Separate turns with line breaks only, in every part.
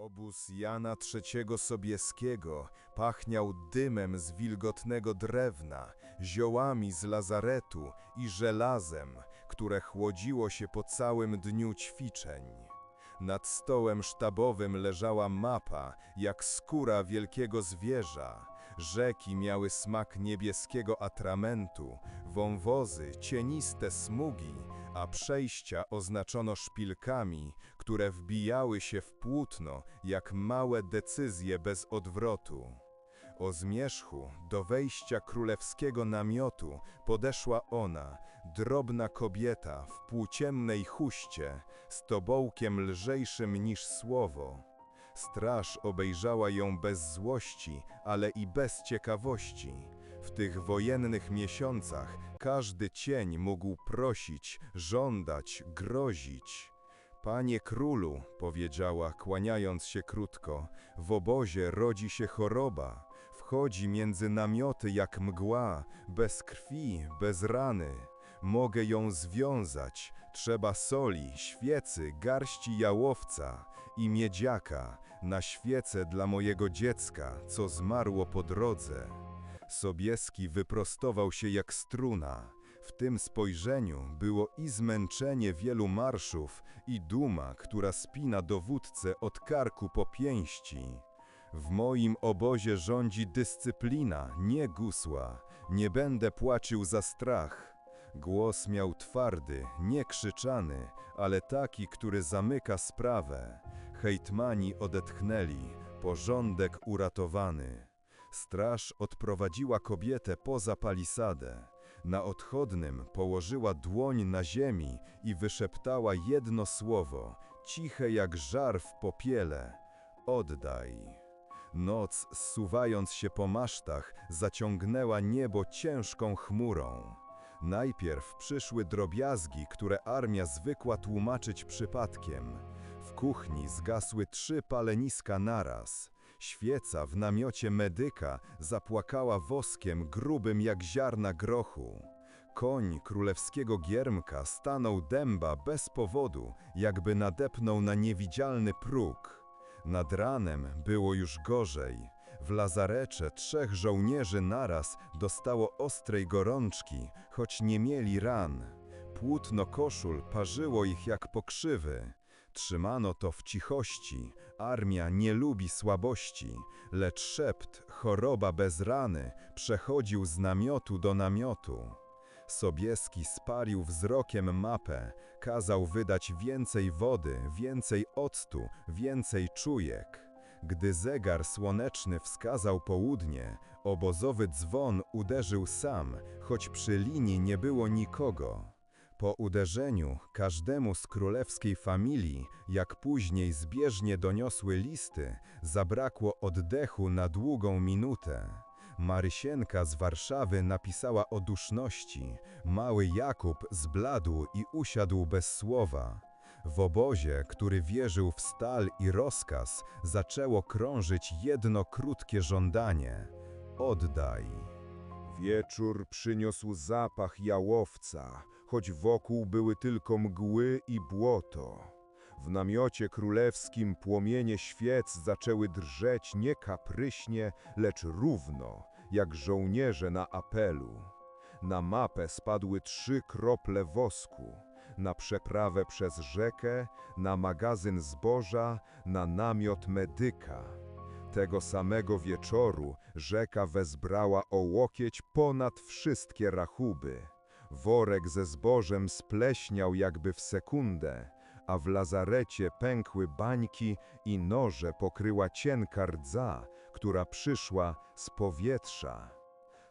Obóz Jana III Sobieskiego pachniał dymem z wilgotnego drewna, ziołami z lazaretu i żelazem, które chłodziło się po całym dniu ćwiczeń. Nad stołem sztabowym leżała mapa, jak skóra wielkiego zwierza. Rzeki miały smak niebieskiego atramentu, wąwozy cieniste smugi, a przejścia oznaczono szpilkami, które wbijały się w płótno jak małe decyzje bez odwrotu. O zmierzchu do wejścia królewskiego namiotu podeszła ona, drobna kobieta w płóciennej chuście, z tobołkiem lżejszym niż słowo. Straż obejrzała ją bez złości, ale i bez ciekawości. W tych wojennych miesiącach każdy cień mógł prosić, żądać, grozić. Panie królu, powiedziała, kłaniając się krótko, w obozie rodzi się choroba, wchodzi między namioty jak mgła, bez krwi, bez rany. Mogę ją związać, trzeba soli, świecy, garści jałowca i miedziaka na świecę dla mojego dziecka, co zmarło po drodze. Sobieski wyprostował się jak struna. W tym spojrzeniu było i zmęczenie wielu marszów, i duma, która spina dowódcę od karku po pięści. W moim obozie rządzi dyscyplina, nie gusła. Nie będę płacił za strach. Głos miał twardy, nie krzyczany, ale taki, który zamyka sprawę. Hejtmani odetchnęli, porządek uratowany. Straż odprowadziła kobietę poza palisadę. Na odchodnym położyła dłoń na ziemi i wyszeptała jedno słowo, ciche jak żar w popiele. Oddaj. Noc, zsuwając się po masztach, zaciągnęła niebo ciężką chmurą. Najpierw przyszły drobiazgi, które armia zwykła tłumaczyć przypadkiem. W kuchni zgasły trzy paleniska naraz. Świeca w namiocie medyka zapłakała woskiem grubym jak ziarna grochu. Koń królewskiego giermka stanął dęba bez powodu, jakby nadepnął na niewidzialny próg. Nad ranem było już gorzej. W lazarecze trzech żołnierzy naraz dostało ostrej gorączki, choć nie mieli ran. Płótno koszul parzyło ich jak pokrzywy. Trzymano to w cichości, armia nie lubi słabości, lecz szept, choroba bez rany, przechodził z namiotu do namiotu. Sobieski spalił wzrokiem mapę, kazał wydać więcej wody, więcej octu, więcej czujek. Gdy zegar słoneczny wskazał południe, obozowy dzwon uderzył sam, choć przy linii nie było nikogo. Po uderzeniu każdemu z królewskiej familii, jak później zbieżnie doniosły listy, zabrakło oddechu na długą minutę. Marysienka z Warszawy napisała o duszności, mały Jakub zbladł i usiadł bez słowa. W obozie, który wierzył w stal i rozkaz, zaczęło krążyć jedno krótkie żądanie: oddaj.
Wieczór przyniósł zapach jałowca, choć wokół były tylko mgły i błoto. W namiocie królewskim płomienie świec zaczęły drżeć nie kapryśnie, lecz równo, jak żołnierze na apelu. Na mapę spadły trzy krople wosku, na przeprawę przez rzekę, na magazyn zboża, na namiot medyka. Tego samego wieczoru rzeka wezbrała o łokieć ponad wszystkie rachuby. Worek ze zbożem spleśniał jakby w sekundę, a w lazarecie pękły bańki i noże pokryła cienka rdza, która przyszła z powietrza.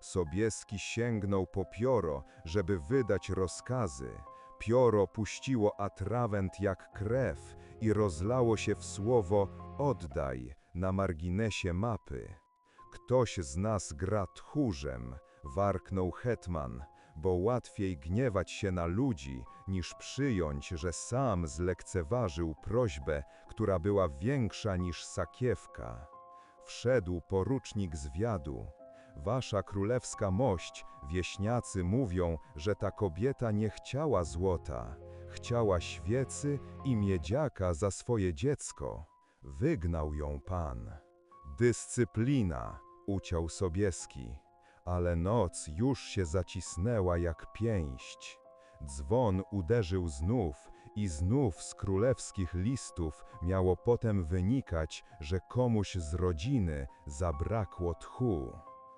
Sobieski sięgnął po pióro, żeby wydać rozkazy. Pióro puściło atrawent jak krew i rozlało się w słowo oddaj na marginesie mapy. Ktoś z nas gra tchórzem, warknął hetman, bo łatwiej gniewać się na ludzi, niż przyjąć, że sam zlekceważył prośbę, która była większa niż sakiewka. Wszedł porucznik zwiadu. Wasza królewska mość, wieśniacy mówią, że ta kobieta nie chciała złota, chciała świecy i miedziaka za swoje dziecko. Wygnał ją pan. Dyscyplina, uciął Sobieski, ale noc już się zacisnęła jak pięść. Dzwon uderzył znów i znów z królewskich listów miało potem wynikać, że komuś z rodziny zabrakło tchu.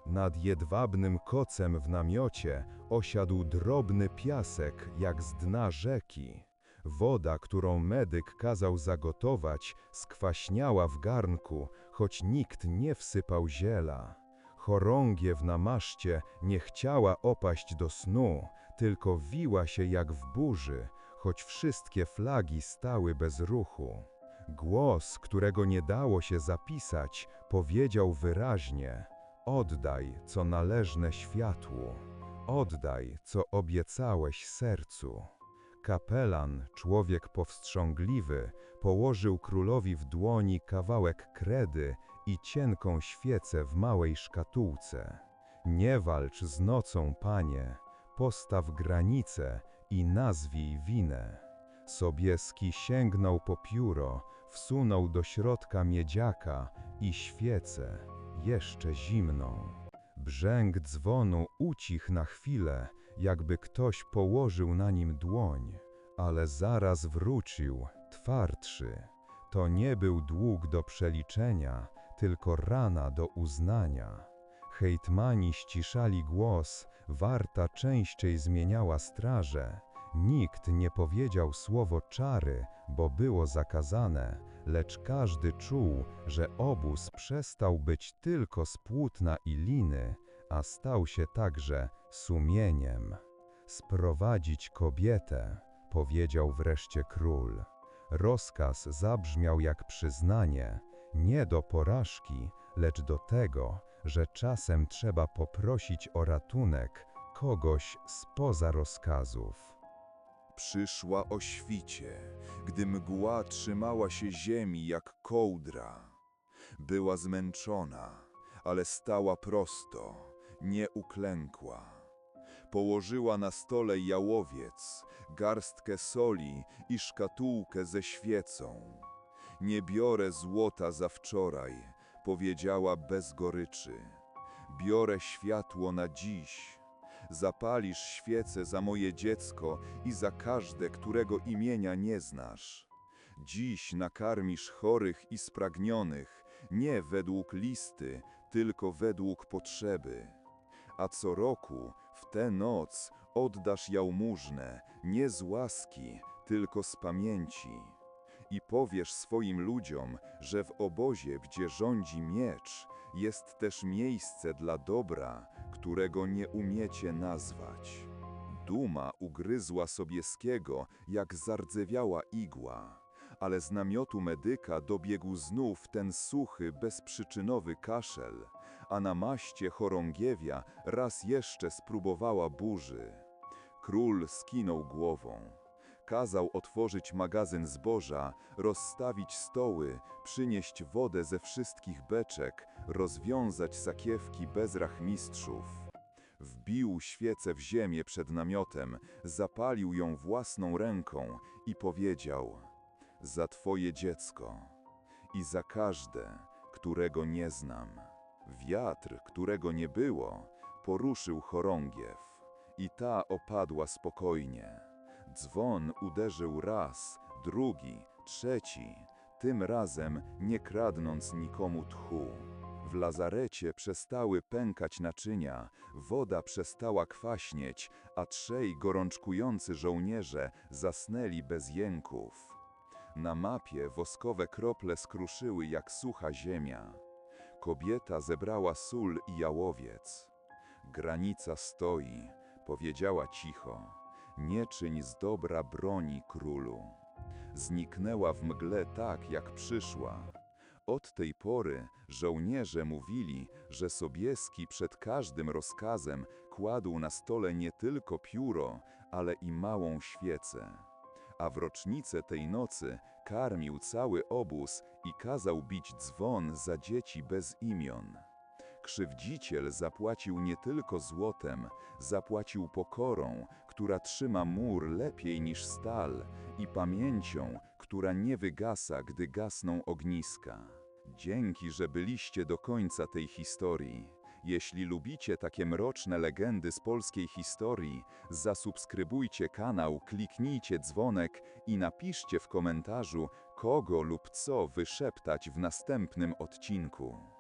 Nad jedwabnym kocem w namiocie osiadł drobny piasek jak z dna rzeki. Woda, którą medyk kazał zagotować, skwaśniała w garnku, choć nikt nie wsypał ziela. Chorągiew na maszcie nie chciała opaść do snu, tylko wiła się jak w burzy, choć wszystkie flagi stały bez ruchu. Głos, którego nie dało się zapisać, powiedział wyraźnie: Oddaj, co należne światłu, oddaj, co obiecałeś sercu. Kapelan, człowiek powstrzągliwy, położył królowi w dłoni kawałek kredy i cienką świecę w małej szkatułce. Nie walcz z nocą, panie, postaw granicę i nazwij winę. Sobieski sięgnął po pióro, wsunął do środka miedziaka i świecę, jeszcze zimną. Brzęk dzwonu ucichł na chwilę, jakby ktoś położył na nim dłoń, ale zaraz wrócił, twardszy. To nie był dług do przeliczenia, tylko rana do uznania. Hejtmani ściszali głos, warta częściej zmieniała straże. Nikt nie powiedział słowo czary, bo było zakazane, lecz każdy czuł, że obóz przestał być tylko z płótna i liny, a stał się także sumieniem. Sprowadzić kobietę, powiedział wreszcie król. Rozkaz zabrzmiał jak przyznanie, nie do porażki, lecz do tego, że czasem trzeba poprosić o ratunek kogoś spoza rozkazów.
Przyszła o świcie, gdy mgła trzymała się ziemi jak kołdra. Była zmęczona, ale stała prosto, nie uklękła. Położyła na stole jałowiec, garstkę soli i szkatułkę ze świecą. Nie biorę złota za wczoraj, powiedziała bez goryczy. Biorę światło na dziś. Zapalisz świecę za moje dziecko i za każde, którego imienia nie znasz. Dziś nakarmisz chorych i spragnionych, nie według listy, tylko według potrzeby. A co roku, w tę noc, oddasz jałmużnę, nie z łaski, tylko z pamięci. I powiesz swoim ludziom, że w obozie, gdzie rządzi miecz, jest też miejsce dla dobra, którego nie umiecie nazwać. Duma ugryzła Sobieskiego, jak zardzewiała igła, ale z namiotu medyka dobiegł znów ten suchy, bezprzyczynowy kaszel, a na maście chorągiewia raz jeszcze spróbowała burzy. Król skinął głową. Kazał otworzyć magazyn zboża, rozstawić stoły, przynieść wodę ze wszystkich beczek, rozwiązać sakiewki bez rachmistrzów. Wbił świecę w ziemię przed namiotem, zapalił ją własną ręką i powiedział: Za twoje dziecko i za każde, którego nie znam. Wiatr, którego nie było, poruszył chorągiew i ta opadła spokojnie. Dzwon uderzył raz, drugi, trzeci, tym razem nie kradnąc nikomu tchu. W lazarecie przestały pękać naczynia, woda przestała kwaśnieć, a trzej gorączkujący żołnierze zasnęli bez jęków. Na mapie woskowe krople skruszyły jak sucha ziemia. Kobieta zebrała sól i jałowiec. Granica stoi, powiedziała cicho. Nie czyń z dobra broni królu. Zniknęła w mgle tak, jak przyszła. Od tej pory żołnierze mówili, że Sobieski przed każdym rozkazem kładł na stole nie tylko pióro, ale i małą świecę. A w rocznicę tej nocy karmił cały obóz i kazał bić dzwon za dzieci bez imion. Krzywdziciel zapłacił nie tylko złotem, zapłacił pokorą, która trzyma mur lepiej niż stal, i pamięcią,
która nie wygasa, gdy gasną ogniska. Dzięki, że byliście do końca tej historii. Jeśli lubicie takie mroczne legendy z polskiej historii, zasubskrybujcie kanał, kliknijcie dzwonek i napiszcie w komentarzu, kogo lub co wyszeptać w następnym odcinku.